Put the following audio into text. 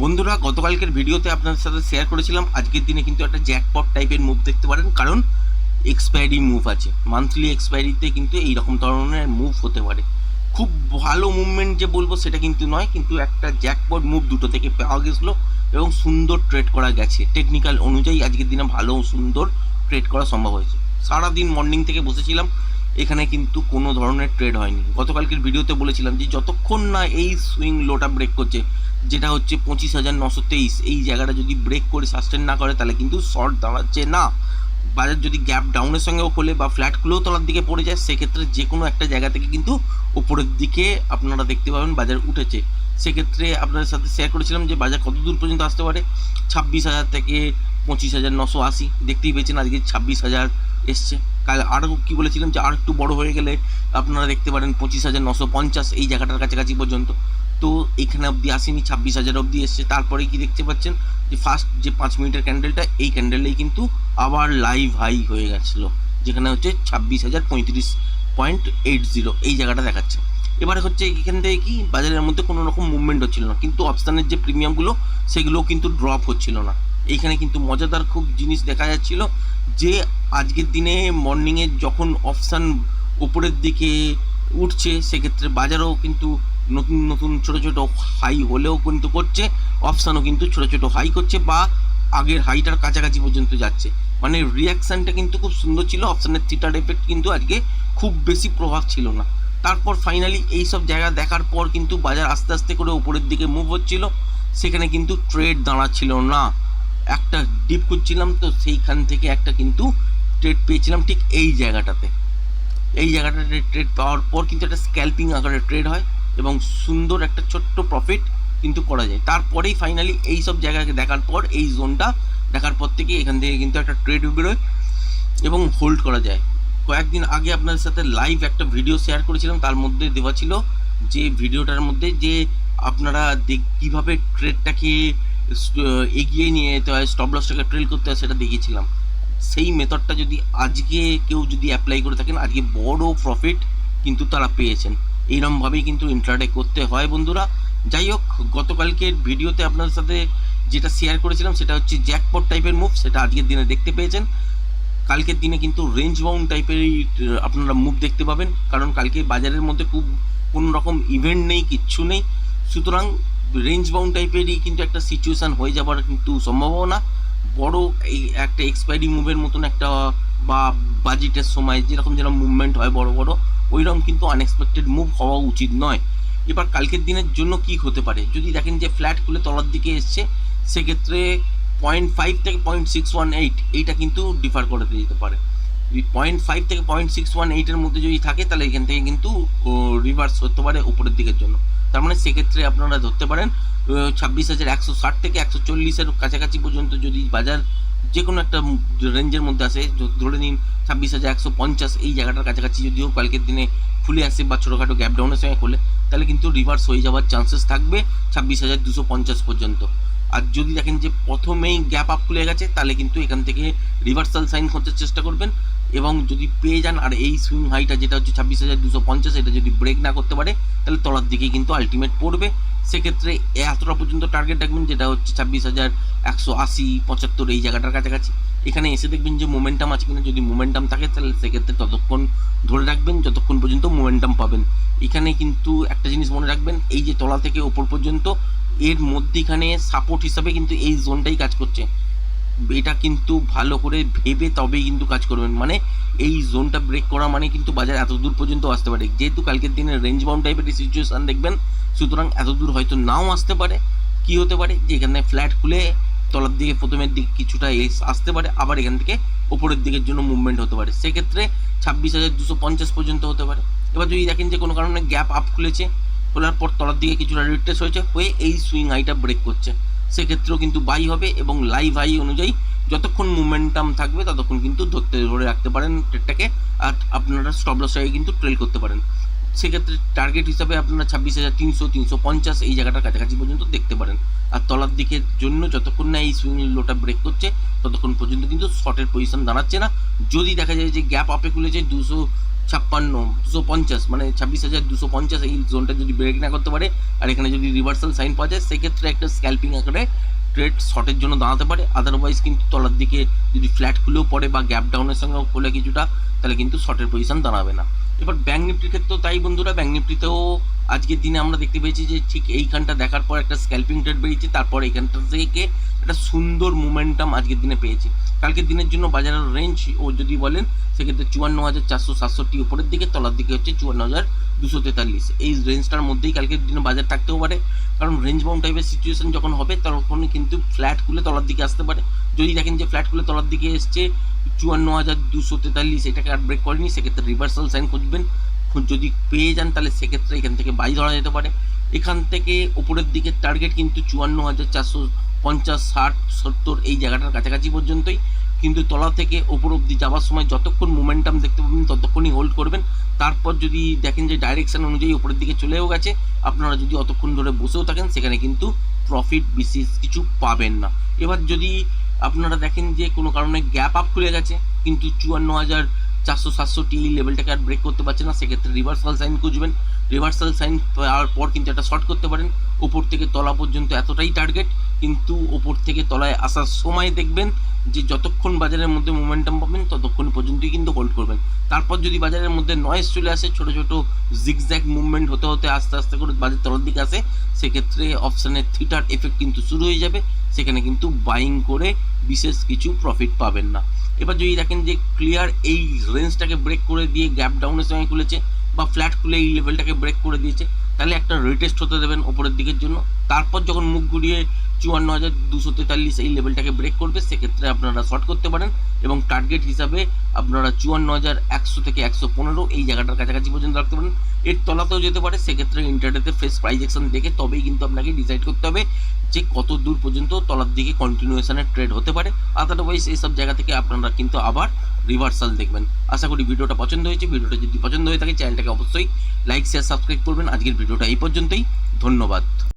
বন্ধুরা, গতকালকের ভিডিওতে আপনাদের সাথে শেয়ার করেছিলাম। আজকের দিনে কিন্তু একটা জ্যাকপট টাইপের মুভ দেখতে পারেন, কারণ এক্সপায়ারি মুভ আছে। মান্থলি এক্সপায়ারিতে কিন্তু এই রকম ধরনের মুভ হতে পারে। খুব ভালো মুভমেন্ট যে বলব সেটা কিন্তু নয়, কিন্তু একটা জ্যাকপট মুভ দুটো থেকে পাওয়া গেছিল এবং সুন্দর ট্রেড করা গেছে। টেকনিক্যাল অনুযায়ী আজকের দিনে ভালো সুন্দর ট্রেড করা সম্ভব হয়েছে। সারাদিন মর্নিং থেকে বসেছিলাম, এখানে কিন্তু কোনো ধরনের ট্রেড হয়নি। গতকালকের ভিডিওতে বলেছিলাম যে, যতক্ষণ না এই সুইং লোটা ব্রেক করছে যেটা হচ্ছে পঁচিশ হাজার নশো তেইশ। এই জায়গাটা যদি ব্রেক করে সাস্টেন না করে, তাহলে কিন্তু শর্ট দাঁড়াচ্ছে না। বাজার যদি গ্যাপ ডাউনের সঙ্গেও খোলে বা ফ্ল্যাট খুলেও তলার দিকে পড়ে যায়, সেক্ষেত্রে যে কোনো একটা জায়গা থেকে কিন্তু ওপরের দিকে আপনারা দেখতে পাবেন বাজার উঠেছে। সেক্ষেত্রে আপনাদের সাথে শেয়ার করেছিলাম যে বাজার কত দূর পর্যন্ত আসতে পারে? ছাব্বিশ হাজার থেকে পঁচিশ হাজার নশো আশি। দেখতেই পেয়েছেন আজকে ছাব্বিশ হাজার এসছে। কাল আরও কী বলেছিলাম যে আর একটু বড় হয়ে গেলে আপনারা দেখতে পারেন পঁচিশ হাজার নশো পঞ্চাশ এই জায়গাটার কাছাকাছি পর্যন্ত। তো এখানে অবধি আসেনি, ছাব্বিশ হাজার অবধি এসছে। তারপরে কি দেখতে পাচ্ছেন? যে ফার্স্ট যে পাঁচ মিনিটের ক্যান্ডেলটা এই ক্যান্ডেলেই কিন্তু আবার লাইভ হাই হয়ে গেছিল, যেখানে হচ্ছে ছাব্বিশ হাজার পঁয়ত্রিশ পয়েন্ট এইট জিরো এই জায়গাটা দেখাচ্ছে। এবারে হচ্ছে এখান থেকে কি, বাজারের মধ্যে কোনো রকম মুভমেন্ট হচ্ছিল না, কিন্তু অপশানের যে প্রিমিয়ামগুলো সেগুলোও কিন্তু ড্রপ হচ্ছিল না। এইখানে কিন্তু মজাদার খুব জিনিস দেখা যাচ্ছিল, যে আজকের দিনে মর্নিংয়ে যখন অপশান উপরের দিকে উঠছে, সেক্ষেত্রে বাজারও কিন্তু নতুন নতুন ছোটো ছোটো হাই হলেও কিন্তু করছে অপশানও কিন্তু ছোটো ছোটো হাই করছে বা আগের হাইটার কাছাকাছি পর্যন্ত যাচ্ছে। মানে রিয়াকশানটা কিন্তু খুব সুন্দর ছিল অপশানের থিটার এফেক্ট কিন্তু আজকে খুব বেশি প্রভাব ছিল না। তারপর ফাইনালি এই সব জায়গা দেখার পর কিন্তু বাজার আস্তে আস্তে করে উপরের দিকে মুভ হচ্ছিল, সেখানে কিন্তু ট্রেড দাঁড়াচ্ছিল না। একটা ডিপ করছিলাম তো সেইখান থেকে একটা কিন্তু ট্রেড পেয়েছিলাম ঠিক এই জায়গাটাতে। এই জায়গাটাতে ট্রেড পাওয়ার পর কিন্তু একটা স্ক্যাল্পিং আকারে ট্রেড হয়। এবং সুন্দর একটা ছোট্ট প্রফিট কিন্তু করা যায়। তারপরেই ফাইনালি এই সব জায়গাকে দেখার পর, এই জোনটা দেখার পর থেকে এখান থেকে কিন্তু একটা ট্রেড বেরোয় এবং হোল্ড করা যায়। কয়েকদিন আগে আপনাদের সাথে লাইভ একটা ভিডিও শেয়ার করেছিলাম, তার মধ্যে দেওয়া ছিল যে ভিডিওটার মধ্যে যে আপনারা কীভাবে ট্রেডটাকে এগিয়ে নিয়ে যেতে হয় স্টপ লসটাকে ট্রেল করতে হয়, সেটা দেখিয়েছিলাম। সেই মেথডটা যদি আজকে কেউ যদি অ্যাপ্লাই করে থাকেন, আজকে বড় প্রফিট কিন্তু তারা পেয়েছেন। এইরমভাবেই কিন্তু ইন্ট্রাডে করতে হয় বন্ধুরা। যাই হোক, গতকালকের ভিডিওতে আপনাদের সাথে যেটা শেয়ার করেছিলাম, সেটা হচ্ছে জ্যাকপট টাইপের মুভ সেটা আজকের দিনে দেখতে পেয়েছেন। কালকের দিনে কিন্তু রেঞ্জ বাউন্ড টাইপেরই আপনারা মুভ দেখতে পাবেন। কারণ কালকে বাজারের মধ্যে খুব কোনো রকম ইভেন্ট নেই, কিচ্ছু নেই। সুতরাং রেঞ্জ বাউন্ড টাইপেরই কিন্তু একটা সিচুয়েশান হয়ে যাবার কিন্তু সম্ভাবনা। বড় এই একটা এক্সপায়ারি মুভের মতন একটা বা বাজেটের সময়, যেরকম যেরকম মুভমেন্ট হয় বড় বড় ওইরকম কিন্তু আনএক্সপেক্টেড মুভ হওয়া উচিত নয়। এবার কালকের দিনের জন্য কি হতে পারে? যদি দেখেন যে ফ্ল্যাট খুলে তলার দিকে এসছে, সেক্ষেত্রে পয়েন্ট ফাইভ থেকে পয়েন্ট সিক্স ওয়ান এইট এইটা কিন্তু ডিফার করে দিয়ে যেতে পারে। পয়েন্ট ফাইভ থেকে পয়েন্ট সিক্স ওয়ান এইটের মধ্যে যদি থাকে, তাহলে এখান থেকে কিন্তু রিভার্স হতে পারে উপরের দিকের জন্য। তার মানে সেক্ষেত্রে আপনারা ধরতে পারেন ছাব্বিশ হাজার একশো ষাট থেকে একশো চল্লিশের কাছাকাছি পর্যন্ত যদি বাজার যে কোনো একটা রেঞ্জের মধ্যে আসে ধরে নিন ছাব্বিশ হাজার একশো পঞ্চাশ এই জায়গাটার কাছাকাছি যদিও কালকের দিনে খুলে আসে বা ছোটোখাটো গ্যাপ ডাউনের সঙ্গে খুলে তাহলে কিন্তু রিভার্স হয়ে যাওয়ার চান্সেস থাকবে ছাব্বিশ হাজার দুশো পঞ্চাশ পর্যন্ত। আর যদি দেখেন যে প্রথমেই গ্যাপ আপ খুলে গেছে, তাহলে কিন্তু এখান থেকে রিভার্সাল সাইন করতে চেষ্টা করবেন এবং যদি পেয়ে যান, আর এই সুইং হাইটা যেটা হচ্ছে ছাব্বিশ হাজার দুশো পঞ্চাশ, এটা যদি ব্রেক না করতে পারে, তাহলে তলার দিকেই কিন্তু আলটিমেট পড়বে। সেক্ষেত্রে এতটা পর্যন্ত টার্গেট রাখবেন যেটা হচ্ছে ছাব্বিশ হাজার একশো আশি পঁচাত্তর এই জায়গাটার কাছাকাছি। এখানে এসে দেখবেন যে মোমেন্টাম আছে কিনা, যদি মোমেন্টাম থাকে, তাহলে সেক্ষেত্রে ততক্ষণ ধরে রাখবেন, যতক্ষণ পর্যন্ত মোমেন্টাম পাবেন। এখানে কিন্তু একটা জিনিস মনে রাখবেন, এই যে তলা থেকে ওপর পর্যন্ত, এর মধ্যেখানে সাপোর্ট হিসাবে কিন্তু এই জোনটাই কাজ করছে। এটা কিন্তু ভালো করে ভেবে তবেই কিন্তু কাজ করবেন। মানে এই জোনটা ব্রেক করা মানে কিন্তু বাজার এত দূর পর্যন্ত আসতে পারে। যেহেতু কালকের দিনে রেঞ্জ বাউন্ড টাইপের সিচুয়েশান দেখবেন, সুতরাং এত দূর হয়তো নাও আসতে পারে, কি হতে পারে? যে এখানে ফ্ল্যাট খুলে তলার দিকে প্রথমের দিকে কিছুটা আসতে পারে, আবার এখান থেকে ওপরের দিকের জন্য মুভমেন্ট হতে পারে। সেক্ষেত্রে ছাব্বিশ হাজার দুশো পঞ্চাশ পর্যন্ত হতে পারে। এবার যদি দেখেন যে কোনো কারণে গ্যাপ আপ খুলেছে, খোলার পর তলার দিকে কিছুটা রিট্রেস হয়েছে, হয়ে এই সুইং হাইটা ব্রেক করছে। সেক্ষেত্রেও কিন্তু বাই হবে এবং লাইভ হাই অনুযায়ী যতক্ষণ মুভমেন্টাম থাকবে, ততক্ষণ কিন্তু ধরতে ধরে রাখতে পারেন ট্রেডটাকে আর আপনারা স্টপ লস কিন্তু ট্রেল করতে পারেন। সেক্ষেত্রে টার্গেট হিসাবে আপনারা ছাব্বিশ হাজার তিনশো তিনশো পঞ্চাশ এই জায়গাটার কাছাকাছি পর্যন্ত দেখতে পারেন। আর তলার দিকের জন্য যতক্ষণ না এই সুইং লোটা ব্রেক করছে, ততক্ষণ পর্যন্ত কিন্তু শর্টের পজিশন দাঁড়াচ্ছে না। যদি দেখা যায় যে গ্যাপ আপে খুলেছে দুশো ছাপ্পান্ন, দুশো পঞ্চাশ মানে ছাব্বিশ হাজার দুশো পঞ্চাশ এই জোনটা যদি ব্রেক না করতে পারে, আর এখানে যদি রিভার্সাল সাইন পাওয়া যায়, সেক্ষেত্রে একটা স্ক্যাল্পিং আকারে ট্রেড শর্টের জন্য দাঁড়াতে পারে। আদারওয়াইজ কিন্তু তলার দিকে যদি ফ্ল্যাট খুলেও পড়ে বা গ্যাপ ডাউনের সঙ্গে খোলে কিছুটা, তাহলে কিন্তু শর্টের পজিশন দাঁড়াবে না। এবার ব্যাঙ্ক নিফটির ক্ষেত্রেও তাই বন্ধুরা ব্যাঙ্ক নিফটিতেও আজকের দিনে আমরা দেখতে পেয়েছি যে ঠিক এইখানটা দেখার পর একটা স্ক্যাল্পিং ট্রেড বেরিয়েছে, তারপর এইখানটা থেকে একটা সুন্দর মোমেন্টাম আজকের দিনে পেয়েছে। কালকের দিনের জন্য বাজারের রেঞ্জ ও যদি বলেন, সেক্ষেত্রে চুয়ান্ন হাজার চারশো সাতষট্টি উপরের দিকে, তলার দিকে হচ্ছে চুয়ান্ন হাজার দুশো তেতাল্লিশ। এই রেঞ্জটার মধ্যেই কালকের দিনে বাজার থাকতেও পারে। কারণ রেঞ্জ বাউন্ড টাইপের সিচুয়েশন যখন হবে তখন কিন্তু ফ্ল্যাট খুলে তলার দিকে আসতে পারে। যদি দেখেন যে ফ্ল্যাট খুলে তলার দিকে এসছে চুয়ান্ন হাজার দুশো তেতাল্লিশ এটাকে আর ব্রেক করেনি, সেক্ষেত্রে রিভার্সাল সাইন খুঁজবেন। যদি পেয়ে যান, তাহলে সেক্ষেত্রে এখান থেকে বাই ধরা যেতে পারে। এখান থেকে ওপরের দিকে টার্গেট কিন্তু চুয়ান্ন হাজার চারশো পঞ্চাশ, ষাট, সত্তর এই জায়গাটার কাছাকাছি পর্যন্তই। কিন্তু তলা থেকে ওপর অব্দি যাওয়ার সময় যতক্ষণ মোমেন্টাম দেখতে পাবেন, ততক্ষণই হোল্ড করবেন। তারপর যদি দেখেন যে ডাইরেকশান অনুযায়ী ওপরের দিকে চলেও গেছে, আপনারা যদি অতক্ষণ ধরে বসেও থাকেন, সেখানে কিন্তু প্রফিট বিশেষ কিছু পাবেন না। এবার যদি আপনারা দেখেন যে কোনো কারণে গ্যাপ আপ খুলে গেছে, কিন্তু চুয়ান্ন হাজার চারশো সাতষট্টি লেভেলটাকে আর ব্রেক করতে পারছে না। সেক্ষেত্রে রিভার্সাল সাইন খুঁজবেন। রিভার্সাল সাইন পাওয়ার পর কিন্তু একটা শর্ট করতে পারেন। ওপর থেকে তলা পর্যন্ত এতটাই টার্গেট কিন্তু ওপর থেকে তলায় আসার সময় দেখবেন যে যতক্ষণ বাজারের মধ্যে মোমেন্টাম পাবেন, ততক্ষণ পর্যন্তই কিন্তু হোল্ড করবেন। তারপর যদি বাজারের মধ্যে নয়েজ চলে আসে, ছোট ছোট জিগজ্যাগ মুভমেন্ট হতে হতে আস্তে আস্তে করে বাজার তলার দিকে আসে, সেক্ষেত্রে অপশানের থিটার এফেক্ট কিন্তু শুরু হয়ে যাবে। সেখানে কিন্তু বাইং করে বিশেষ কিছু প্রফিট পাবেন না। এবার যদি দেখেন যে ক্লিয়ার এই রেঞ্জটাকে ব্রেক করে দিয়ে গ্যাপ ডাউনের সঙ্গে খুলেছে বা ফ্ল্যাট খুলে এই লেভেলটাকে ব্রেক করে দিয়েছে, তাহলে একটা রিটেস্ট হতে দেবেন ওপরের দিকের জন্য। তারপর যখন মুখ ঘুরিয়ে চুয়ান্ন হাজার দুশো তেতাল্লিশ এই লেভেলটাকে ব্রেক করবে, সেক্ষেত্রে আপনারা শর্ট করতে পারেন এবং টার্গেট হিসাবে আপনারা চুয়ান্ন হাজার একশো থেকে একশো পনেরো এই জায়গাটার কাছাকাছি পর্যন্ত রাখতে পারেন। এর তলাতেও যেতে পারে, সেক্ষেত্রে ইন্টারনেটে ফ্রেশ প্রাইজেকশন দেখে তবেই কিন্তু আপনাকে ডিসাইড করতে হবে যে কত দূর পর্যন্ত তলার দিকে কন্টিনিউয়েশনের ট্রেড হতে পারে। আদারওয়াইজ এইসব জায়গা থেকে আপনারা কিন্তু আবার রিভার্সাল দেখবেন। আশা করি ভিডিওটা পছন্দ হয়েছে। ভিডিওটা যদি পছন্দ হয়ে থাকে চ্যানেলটাকে অবশ্যই লাইক শেয়ার সাবস্ক্রাইব করবেন। আজকের ভিডিওটা এই পর্যন্তই। ধন্যবাদ।